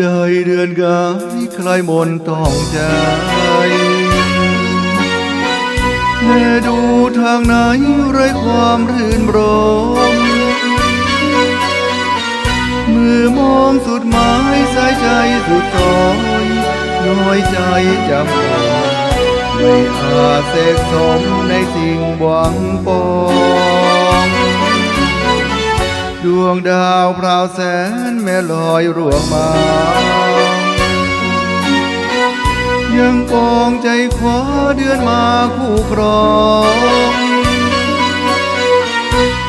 ได้เดือนกายคลายมนต้องใจแลดูทางไหนไรความรื่นรมมือมองสุดหมายสายใจสุดซอยน้อยใจจำปองไม่อาเสกสมในสิ่งหวังปอง ดวงดาวพราวแสนแม่ลอยร่วงมา ยังปองใจคว้าเดือนมาคู่ครอง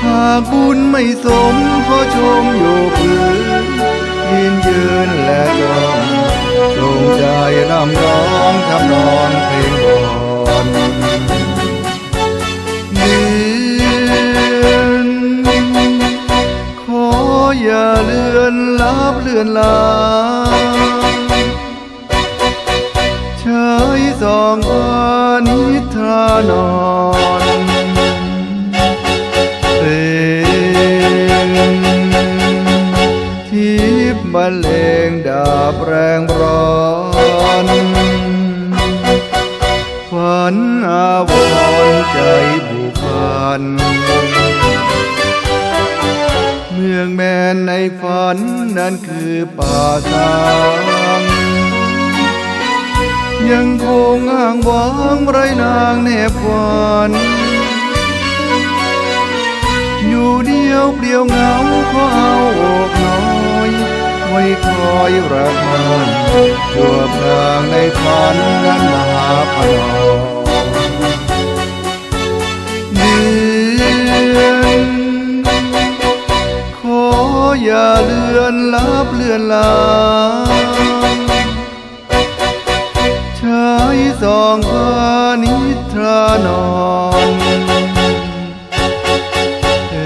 หากบุญไม่สมขอชมโยกพื้นยืนยืนและจอง ลือนลับเลือนลางเฉยสองวานิทรานอนเพลงทิพย์บรรเลงดาบแรงร้อนฝันอาวรใจบุพัน ฝันนั้นคือป่าสางยังคงอ้างวางไรนางแนบควันอยู่เดียวเปลี่ยวเหงาขอเอาอกน้อยไว้คอยรักมันจวบนางในฝันนั้นมา อย่าเลือนลับเลือนลางชายสองพานิทรานอนเพล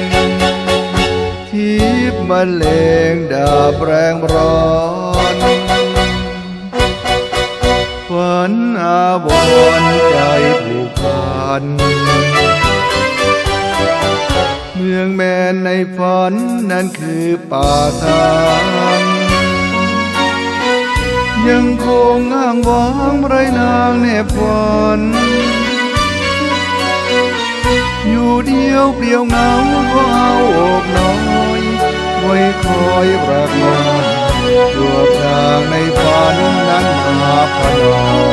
งทิพย์บรรเลงดาบแรงร้อนฝันอาวรใจผูกพัน เมืองแมนในฝันนั้นคือป่าทางยังคงอ้างว้างไรนางแนบวันอยู่เดียวเปลี่ยวเหงาก็เอาอกน้อยไว้คอยรักมันจวบนางในฝันนั้นมาพนอ